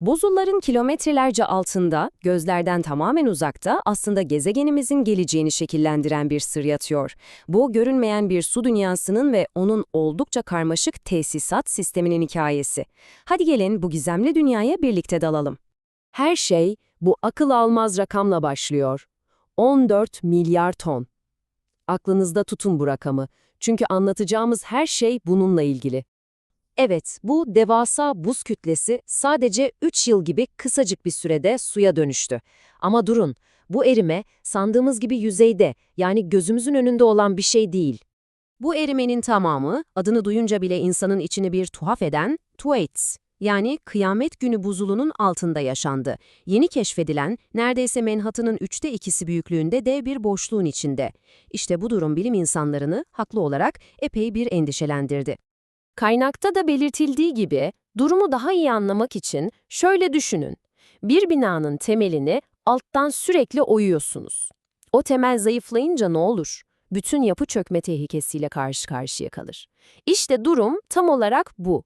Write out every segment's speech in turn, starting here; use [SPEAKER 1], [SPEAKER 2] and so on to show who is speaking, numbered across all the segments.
[SPEAKER 1] Buzulların kilometrelerce altında, gözlerden tamamen uzakta aslında gezegenimizin geleceğini şekillendiren bir sır yatıyor. Bu görünmeyen bir su dünyasının ve onun oldukça karmaşık tesisat sisteminin hikayesi. Hadi gelin bu gizemli dünyaya birlikte dalalım. Her şey bu akıl almaz rakamla başlıyor. 14 milyar ton. Aklınızda tutun bu rakamı. Çünkü anlatacağımız her şey bununla ilgili. Evet, bu devasa buz kütlesi sadece 3 yıl gibi kısacık bir sürede suya dönüştü. Ama durun, bu erime sandığımız gibi yüzeyde, yani gözümüzün önünde olan bir şey değil. Bu erimenin tamamı, adını duyunca bile insanın içini bir tuhaf eden Thwaites, yani kıyamet günü buzulunun altında yaşandı. Yeni keşfedilen, neredeyse Manhattan'ın üçte ikisi büyüklüğünde dev bir boşluğun içinde. İşte bu durum bilim insanlarını, haklı olarak, epey bir endişelendirdi. Kaynakta da belirtildiği gibi, durumu daha iyi anlamak için şöyle düşünün. Bir binanın temelini alttan sürekli oyuyorsunuz. O temel zayıflayınca ne olur? Bütün yapı çökme tehlikesiyle karşı karşıya kalır. İşte durum tam olarak bu.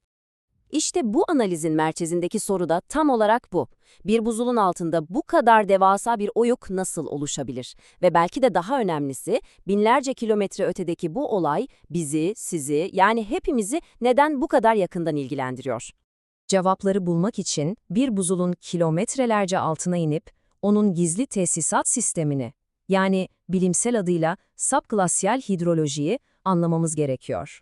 [SPEAKER 1] İşte bu analizin merkezindeki soru da tam olarak bu. Bir buzulun altında bu kadar devasa bir oyuk nasıl oluşabilir? Ve belki de daha önemlisi, binlerce kilometre ötedeki bu olay bizi, sizi, yani hepimizi neden bu kadar yakından ilgilendiriyor? Cevapları bulmak için bir buzulun kilometrelerce altına inip onun gizli tesisat sistemini, yani bilimsel adıyla subglasyal hidrolojiyi anlamamız gerekiyor.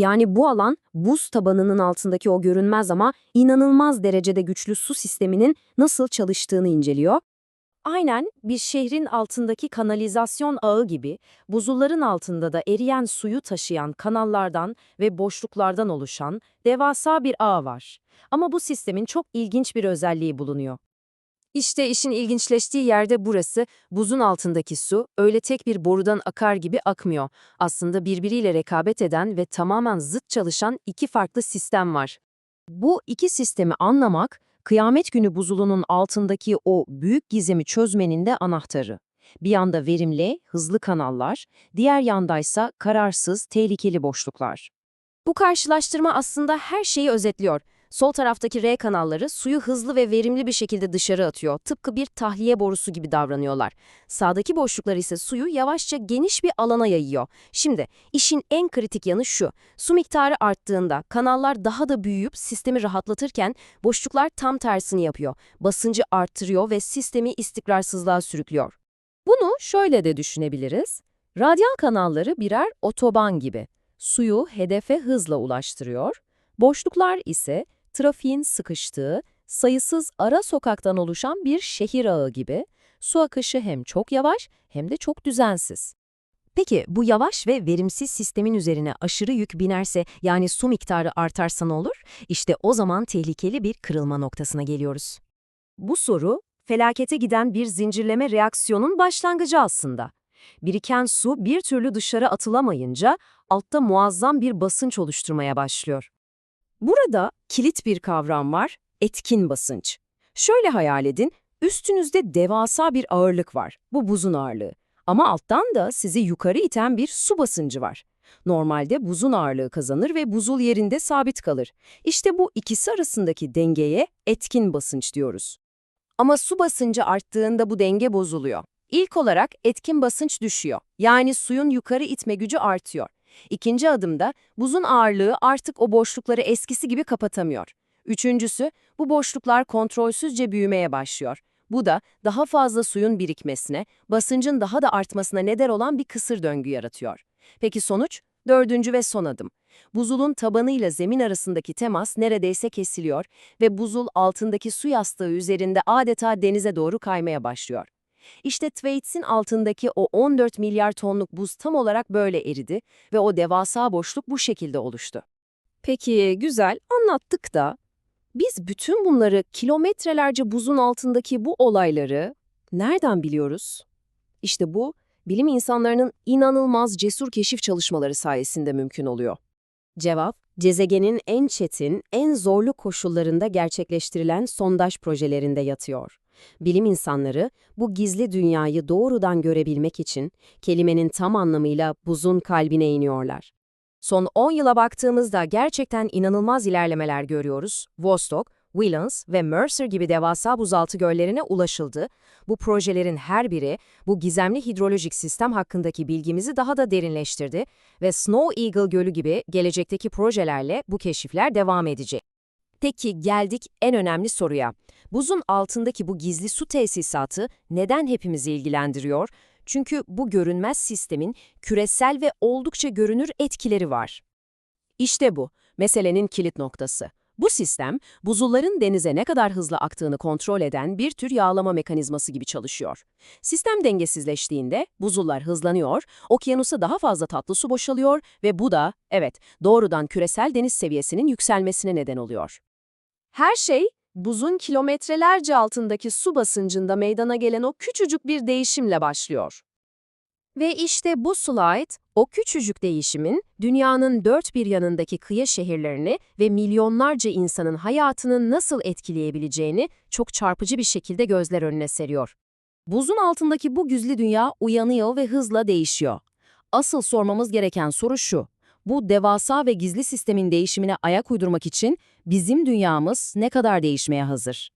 [SPEAKER 1] Yani bu alan buz tabanının altındaki o görünmez ama inanılmaz derecede güçlü su sisteminin nasıl çalıştığını inceliyor. Aynen bir şehrin altındaki kanalizasyon ağı gibi buzulların altında da eriyen suyu taşıyan kanallardan ve boşluklardan oluşan devasa bir ağ var. Ama bu sistemin çok ilginç bir özelliği bulunuyor. İşte işin ilginçleştiği yerde burası, buzun altındaki su öyle tek bir borudan akar gibi akmıyor. Aslında birbiriyle rekabet eden ve tamamen zıt çalışan iki farklı sistem var. Bu iki sistemi anlamak, kıyamet günü buzulunun altındaki o büyük gizemi çözmenin de anahtarı. Bir yanda verimli, hızlı kanallar, diğer yandaysa kararsız, tehlikeli boşluklar. Bu karşılaştırma aslında her şeyi özetliyor. Sol taraftaki R kanalları suyu hızlı ve verimli bir şekilde dışarı atıyor. Tıpkı bir tahliye borusu gibi davranıyorlar. Sağdaki boşluklar ise suyu yavaşça geniş bir alana yayıyor. Şimdi işin en kritik yanı şu. Su miktarı arttığında kanallar daha da büyüyüp sistemi rahatlatırken boşluklar tam tersini yapıyor. Basıncı arttırıyor ve sistemi istikrarsızlığa sürüklüyor. Bunu şöyle de düşünebiliriz. Radyal kanalları birer otoban gibi. Suyu hedefe hızla ulaştırıyor. Boşluklar ise trafiğin sıkıştığı, sayısız ara sokaktan oluşan bir şehir ağı gibi, su akışı hem çok yavaş hem de çok düzensiz. Peki bu yavaş ve verimsiz sistemin üzerine aşırı yük binerse yani su miktarı artarsa ne olur? İşte o zaman tehlikeli bir kırılma noktasına geliyoruz. Bu soru, felakete giden bir zincirleme reaksiyonun başlangıcı aslında. Biriken su bir türlü dışarı atılamayınca altta muazzam bir basınç oluşturmaya başlıyor. Burada kilit bir kavram var, etkin basınç. Şöyle hayal edin, üstünüzde devasa bir ağırlık var, bu buzun ağırlığı. Ama alttan da sizi yukarı iten bir su basıncı var. Normalde buzun ağırlığı kazanır ve buzul yerinde sabit kalır. İşte bu ikisi arasındaki dengeye etkin basınç diyoruz. Ama su basıncı arttığında bu denge bozuluyor. İlk olarak etkin basınç düşüyor. Yani suyun yukarı itme gücü artıyor. İkinci adımda buzun ağırlığı artık o boşlukları eskisi gibi kapatamıyor. Üçüncüsü, bu boşluklar kontrolsüzce büyümeye başlıyor. Bu da daha fazla suyun birikmesine, basıncın daha da artmasına neden olan bir kısır döngü yaratıyor. Peki sonuç? Dördüncü ve son adım. Buzulun tabanıyla zemin arasındaki temas neredeyse kesiliyor ve buzul altındaki su yastığı üzerinde adeta denize doğru kaymaya başlıyor. İşte Thwaites altındaki o 14 milyar tonluk buz tam olarak böyle eridi ve o devasa boşluk bu şekilde oluştu. Peki güzel anlattık da biz bütün bunları kilometrelerce buzun altındaki bu olayları nereden biliyoruz? İşte bu bilim insanlarının inanılmaz cesur keşif çalışmaları sayesinde mümkün oluyor. Cevap, gezegenin en çetin, en zorlu koşullarında gerçekleştirilen sondaj projelerinde yatıyor. Bilim insanları bu gizli dünyayı doğrudan görebilmek için kelimenin tam anlamıyla buzun kalbine iniyorlar. Son 10 yıla baktığımızda gerçekten inanılmaz ilerlemeler görüyoruz. Vostok, Willans ve Mercer gibi devasa buzaltı göllerine ulaşıldı. Bu projelerin her biri bu gizemli hidrolojik sistem hakkındaki bilgimizi daha da derinleştirdi ve Snow Eagle Gölü gibi gelecekteki projelerle bu keşifler devam edecek. Peki geldik en önemli soruya. Buzun altındaki bu gizli su tesisatı neden hepimizi ilgilendiriyor? Çünkü bu görünmez sistemin küresel ve oldukça görünür etkileri var. İşte bu, meselenin kilit noktası. Bu sistem, buzulların denize ne kadar hızlı aktığını kontrol eden bir tür yağlama mekanizması gibi çalışıyor. Sistem dengesizleştiğinde buzullar hızlanıyor, okyanusa daha fazla tatlı su boşalıyor ve bu da, evet, doğrudan küresel deniz seviyesinin yükselmesine neden oluyor. Her şey, buzun kilometrelerce altındaki su basıncında meydana gelen o küçücük bir değişimle başlıyor. Ve işte bu slide, o küçücük değişimin dünyanın dört bir yanındaki kıyı şehirlerini ve milyonlarca insanın hayatını nasıl etkileyebileceğini çok çarpıcı bir şekilde gözler önüne seriyor. Buzun altındaki bu gizli dünya uyanıyor ve hızla değişiyor. Asıl sormamız gereken soru şu. Bu devasa ve gizli sistemin değişimine ayak uydurmak için bizim dünyamız ne kadar değişmeye hazır?